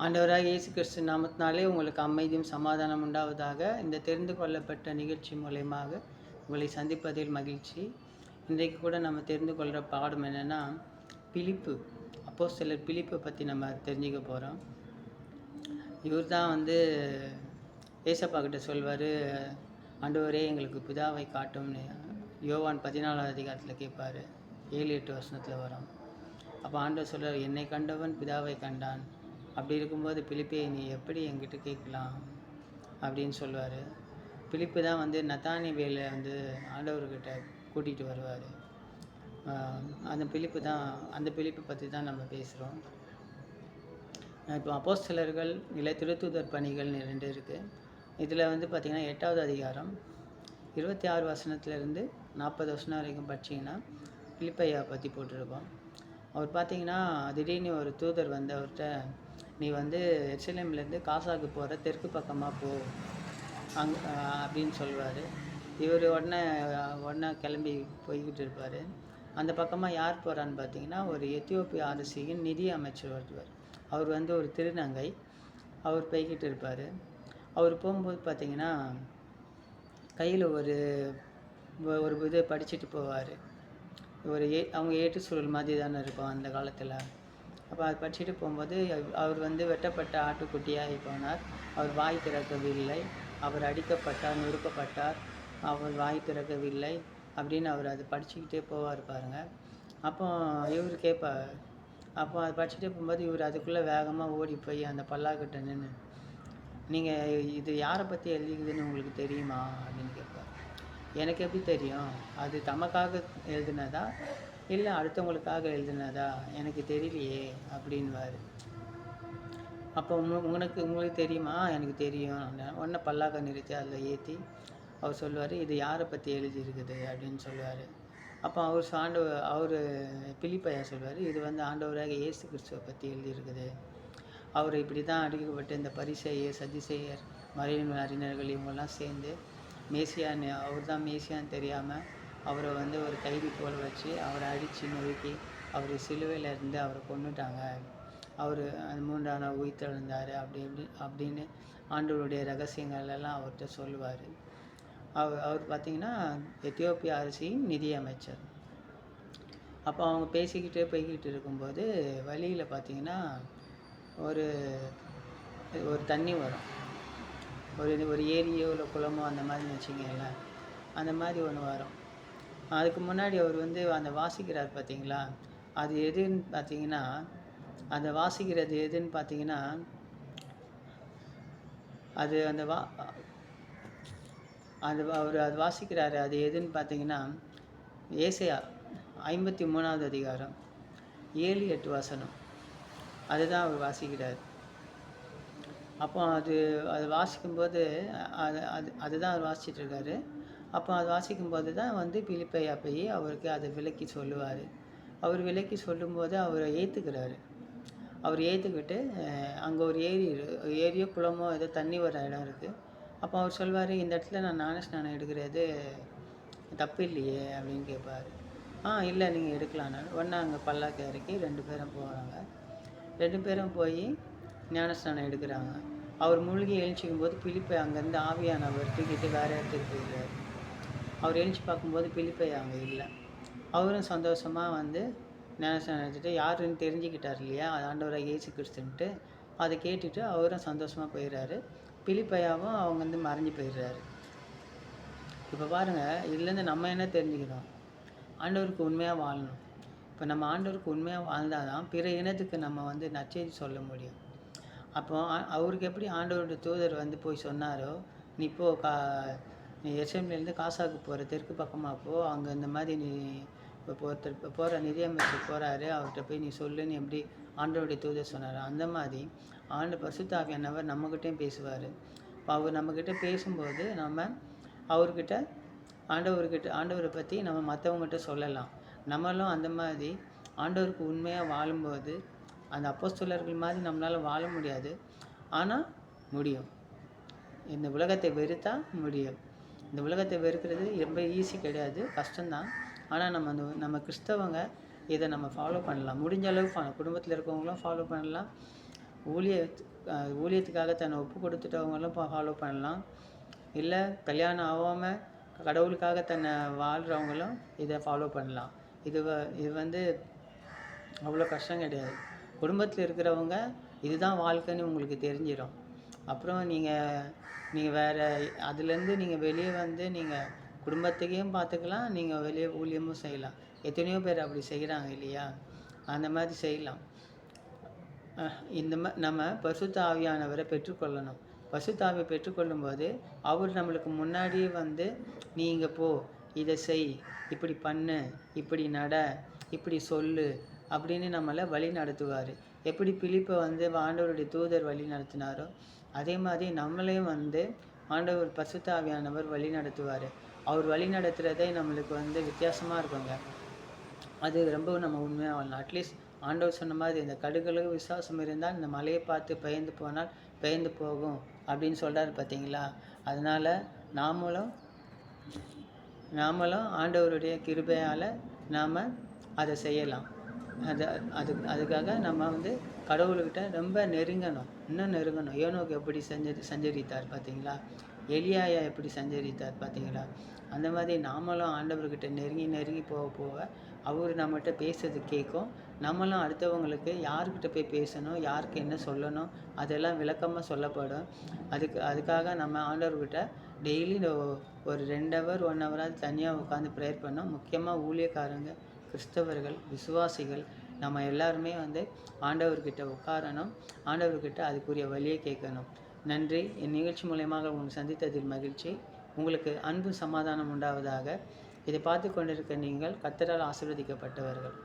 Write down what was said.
ஆண்டவராக இயேசு கிறிஸ்து நாமத்தினாலே உங்களுக்கு அமைதியும் சமாதானம் உண்டாவதாக. இந்த தெரிந்து கொள்ளப்பட்ட நிகழ்ச்சி மூலயமாக உங்களை சந்திப்பதில் மகிழ்ச்சி. இன்றைக்கு கூட நம்ம தெரிந்து கொள்கிற பாடம் என்னென்னா பிலிப்பு அப்போ சிலர் பிலிப்பை பற்றி நம்ம தெரிஞ்சுக்க போகிறோம் இவர் தான் வந்து ஏசப்பா கிட்ட சொல்வார் ஆண்டவரே எங்களுக்கு பிதாவை காட்டும்னு. யோவான் பதினாலாவது அதிகாரத்தில் கேட்பார் ஏழு எட்டு வருஷத்தில் வரும். அப்போ ஆண்டவர் சொல்கிறார் என்னை கண்டவன் பிதாவை கண்டான். அப்படி இருக்கும்போது பிலிப்பே நீ எப்படி என்கிட்ட கேட்கலாம்? அப்படின்னு சொல்லுவார். பிலிப்பு தான் வந்து நத்தானி வேலை வந்து ஆண்டவர்கிட்ட கூட்டிகிட்டு வருவார். அந்த பிலிப்பு தான் அந்த பிலிப்பை பற்றி தான் நம்ம பேசுகிறோம் இப்போ அப்போஸ்தலர்கள் இல்லை திருத்தூதர் பணிகள்னு ரெண்டு இருக்குது இதில் வந்து பார்த்திங்கன்னா எட்டாவது அதிகாரம் இருபத்தி ஆறு வசனத்துலேருந்து நாற்பது வசனம் வரைக்கும் படிச்சிங்கன்னா பிலிப்பையா பற்றி போட்டிருக்கோம் அவர் பார்த்திங்கன்னா திடீர்னு ஒரு தூதர் வந்து அவர்கிட்ட நீ வந்து எருசலேம்லேருந்து காசாக்கு போகிற தெற்கு பக்கமாக போ. அங் அப்படின்னு சொல்லுவார் இவர் உடனே உடனே கிளம்பி போய்கிட்டு இருப்பார். அந்த பக்கமாக யார் போகிறான்னு பார்த்தீங்கன்னா ஒரு எத்தியோப்பிய அரசியின் நிதி அமைச்சர் வருவார் அவர் வந்து ஒரு திருநங்கை. அவர் போய்கிட்டு இருப்பார். அவர் போகும்போது பார்த்தீங்கன்னா கையில் ஒரு ஒரு இது படிச்சுட்டு போவார். ஒரு ஏ அவங்க ஏட்டு சுருள் மாதிரி தானே இருக்கும் அந்த காலத்தில். அப்போ அது படிச்சுட்டு போகும்போது அவர் வந்து வெட்டப்பட்ட ஆட்டுக்குட்டியாகி போனார். அவர் வாய் திறக்கவில்லை. அவர் அடிக்கப்பட்டார் நொறுக்கப்பட்டார். அவர் வாய் திறக்கவில்லை அப்படின்னு அவர் அது படிச்சுக்கிட்டே போவார் பாருங்கள் அப்போ இவர் கேட்பார் அப்போ அது படிச்சுட்டே போகும்போது இவர் அதுக்குள்ளே வேகமாக ஓடி போய் அந்த பல்லாக்கிட்ட நின்று நீங்கள் இது யாரை பற்றி எழுதிக்குதுன்னு உங்களுக்கு தெரியுமா? அப்படின்னு கேட்பார் எனக்கு எப்படி தெரியும்? அது தமக்காக எழுதுனதா? இல்லை அடுத்தவங்களுக்காக எழுதுனதா? எனக்கு தெரியலையே அப்படின்வார் அப்போ உனக்கு உங்களுக்கு தெரியுமா? எனக்கு தெரியும் உடனே பல்லாக்க நிறுத்தி அதில் ஏற்றி அவர் சொல்லுவார் இது யாரை பற்றி எழுதியிருக்குது? அப்படின்னு சொல்லுவார். அப்போ அவர் ஆண்டவ அவர் பிலிப்பையா சொல்லுவார் இது வந்து ஆண்டவராக இயேசு கிறிஸ்துவை பற்றி எழுதியிருக்குது. அவர் இப்படி தான் அடிக்கப்பட்டு இந்த பரிசெயர் சதிசெயர் மறைவின் அறிஞர்கள் இவங்கெல்லாம் சேர்ந்து மேசியான்னு அவர் தான் மேசியான்னு தெரியாமல் அவரை வந்து ஒரு கைதி போல் வச்சு அவரை அடித்து நொறுக்கி அவர் சிலுவையில் இருந்து அவரை கொண்டுட்டாங்க அவர் அந்த மூன்றாம் நாள் உயிர்த்தெழுந்தார். அப்படி இப்படி அப்படின்னு ஆண்டவருடைய ரகசியங்கள் எல்லாம் அவர்கிட்ட சொல்லுவார். அவர் அவர் பார்த்திங்கன்னா எத்தியோப்பிய அரசியின் நிதியமைச்சர். அப்போ அவங்க பேசிக்கிட்டே போய்கிட்டு இருக்கும்போது வழியில் பார்த்திங்கன்னா ஒரு ஒரு தண்ணி வரும். ஒரு ஒரு ஏரியோ இல்லை குளமோ அந்த மாதிரி வச்சுக்கங்களேன். அந்த மாதிரி ஒன்று வரும். அதுக்கு முன்னாடி அவர் வந்து அந்த வாசிக்கிறார் பார்த்தீங்களா? அது எதுன்னு பார்த்தீங்கன்னா அந்த வாசிக்கிறது எதுன்னு பார்த்தீங்கன்னா அது அந்த வா அது அவர் அது வாசிக்கிறாரு அது எதுன்னு பார்த்தீங்கன்னா ஏசையா ஐம்பத்தி மூணாவது அதிகாரம் ஏழு எட்டு வசனம். அதுதான் அவர் வாசிக்கிறார். அப்போ அது அது வாசிக்கும்போது அது அது அதுதான் அவர் வாசிச்சிட்ருக்காரு அப்போ அது வாசிக்கும்போது தான் வந்து பிலிப்பையா போய் அவருக்கு அதை விலக்கி சொல்லுவார். அவர் விலக்கி சொல்லும்போது அவரை ஏற்றுக்கிறாரு அவர் ஏற்றுக்கிட்டு அங்கே ஒரு ஏரி ஏரியோ குளமோ ஏதோ தண்ணி வர இடம் இருக்குது அப்போ அவர் சொல்வார் இந்த இடத்துல நான் ஞான ஸ்நானம் எடுக்கிறது தப்பு இல்லையே அப்படின்னு கேட்பார் ஆ இல்லை நீங்கள் எடுக்கலான்னு ஒன்றா அங்கே பல்லாக்கு இறக்கி ரெண்டு பேரும் போகிறாங்க ரெண்டு பேரும் போய் ஞானஸ்நானம் எடுக்கிறாங்க. அவர் மூழ்கி எழுச்சிக்கும் போது பிலிப்பை அங்கேருந்து ஆவியானவர் தூக்கிட்டு வேறு இடத்துக்கு போயிடுறாரு. அவர் எழுச்சி பார்க்கும்போது பிலிப்பை அவங்க இல்லை. அவரும் சந்தோஷமாக வந்து ஞானஸ்நானம் நினச்சிட்டு யாருன்னு தெரிஞ்சுக்கிட்டார் இல்லையா? அது ஆண்டவராக இயேசு கிறிஸ்துன்ட்டு. அதை கேட்டுட்டு அவரும் சந்தோஷமாக போயிடுறாரு பிலிப்பையாவும் அவங்க வந்து மறைஞ்சு போயிடுறாரு இப்போ பாருங்கள் இதுலேருந்து நம்ம என்ன தெரிஞ்சுக்கிறோம்? ஆண்டவருக்கு உண்மையாக வாழணும். இப்போ நம்ம ஆண்டவருக்கு உண்மையாக வாழ்ந்தால் தான் பிற இனத்துக்கு நம்ம வந்து நச்செய்தி சொல்ல முடியும். அப்போ அவருக்கு எப்படி ஆண்டவருடைய தூதர் வந்து போய் சொன்னாரோ நீ இப்போ கா நீ எஸ்எம்லேருந்து காசாக்கு போகிற தெற்கு பக்கமாக போ. அங்கே இந்த மாதிரி நீ இப்போ ஒருத்தர் இப்போ போகிற நிதியமைச்சர் போகிறாரு அவர்கிட்ட போய் நீ சொல்லுன்னு எப்படி ஆண்டவருடைய தூதர் சொன்னார். அந்த மாதிரி ஆண்டு பசுத்தாவியானவர் நம்மக்கிட்டேயும் பேசுவார். இப்போ அவர் நம்மக்கிட்ட பேசும்போது நம்ம அவர்கிட்ட ஆண்டவர்கிட்ட ஆண்டவரை பற்றி நம்ம மற்றவங்ககிட்ட சொல்லலாம். நம்மளும் அந்த மாதிரி ஆண்டவருக்கு உண்மையாக வாழும்போது அந்த அப்போஸ்தலர்கள் மாதிரி நம்மளால் வாழ முடியாது. ஆனால் முடியும். இந்த உலகத்தை வெறுத்தால் முடியும். இந்த உலகத்தை வெறுக்கிறது ரொம்ப ஈஸி கிடையாது. கஷ்டம்தான். ஆனால் நம்ம அந்த நம்ம கிறிஸ்தவங்க இதை நம்ம ஃபாலோ பண்ணலாம். முடிஞ்ச அளவுக்கு குடும்பத்தில் இருக்கவங்களும் ஃபாலோ பண்ணலாம். ஊழிய ஊழியத்துக்காக தன்னை ஒப்பு கொடுத்துட்டவங்களும் ஃபாலோ பண்ணலாம். இல்லை கல்யாணம் ஆகாமல் கடவுளுக்காக தன்னை வாழ்கிறவங்களும் இதை ஃபாலோ பண்ணலாம். இது வ இது வந்து அவ்வளோ கஷ்டம் கிடையாது. குடும்பத்தில் இருக்கிறவங்க இதுதான் வாழ்க்கைன்னு உங்களுக்கு தெரிஞ்சிடும் அப்புறம் நீங்கள் நீங்கள் வேறு அதுலேருந்து நீங்கள் வெளியே வந்து நீங்கள் குடும்பத்துக்கையும் பார்த்துக்கலாம் நீங்கள் வெளியே ஊழியமும் செய்யலாம். எத்தனையோ பேர் அப்படி செய்கிறாங்க இல்லையா? அந்த மாதிரி செய்யலாம். இந்த மா நம்ம பசுத்த ஆவியானவரை பெற்றுக்கொள்ளணும். பசுத்தாவியை பெற்றுக்கொள்ளும்போது அவர் நம்மளுக்கு முன்னாடியே வந்து நீ இங்கே போ இதை செய் இப்படி பண்ணு இப்படி நட இப்படி சொல்லு அப்படின்னு நம்மளை வழி நடத்துவார். எப்படி பிலிப்பை வந்து ஆண்டவருடைய தூதர் வழி நடத்தினாரோ அதே மாதிரி நம்மளையும் வந்து ஆண்டவர் பசுத்தாவியானவர் வழி நடத்துவார். அவர் வழி நடத்துகிறதே நம்மளுக்கு வந்து வித்தியாசமாக இருக்குங்க. அது ரொம்ப நம்ம உண்மையாக வரலாம் அட்லீஸ்ட் ஆண்டவர் சொன்ன மாதிரி இந்த கடுகளுக்கு விசுவாசம் இருந்தால் இந்த மலையை பார்த்து பெயர்ந்து போனால் பெயர்ந்து போகும் அப்படின்னு சொல்கிறாரு பார்த்தீங்களா அதனால் நாமளும் நாமளும் ஆண்டவருடைய கிருபையால் நாம் அதை செய்யலாம். அது அது அதுக்காக நம்ம வந்து கடவுள்கிட்ட ரொம்ப நெருங்கணும். இன்னும் நெருங்கணும். யோனோக்கு எப்படி செஞ்சு சஞ்சரித்தார் பார்த்தீங்களா? எலியாயா எப்படி சஞ்சரித்தார் பார்த்தீங்களா? அந்த மாதிரி நாமளும் ஆண்டவர்கிட்ட நெருங்கி நெருங்கி போக போக அவர் நம்மகிட்ட பேசுறது கேட்கும். நம்மளும் அடுத்தவங்களுக்கு யார்கிட்ட போய் பேசணும் யாருக்கு என்ன சொல்லணும் அதெல்லாம் விளக்கமாக சொல்லப்படும். அதுக்கு அதுக்காக நம்ம ஆண்டவர்கிட்ட டெய்லி ஒரு ரெண்டு ஹவர் ஒன் ஹவராக தனியாக உட்காந்து ப்ரேயர் பண்ணோம். முக்கியமாக ஊழியக்காரங்க கிறிஸ்தவர்கள் விசுவாசிகள் நம்ம எல்லாருமே வந்து ஆண்டவர்கிட்ட உட்காரணும். ஆண்டவர்கிட்ட அதுக்குரிய வழியை கேட்கணும். நன்றி. என் நிகழ்ச்சி மூலயமாக உங்களை சந்தித்ததில் மகிழ்ச்சி. உங்களுக்கு அன்பு சமாதானம் உண்டாவதாக. இதை பார்த்து கொண்டிருக்க நீங்கள் கத்தரால் ஆசிர்வதிக்கப்பட்டவர்கள்.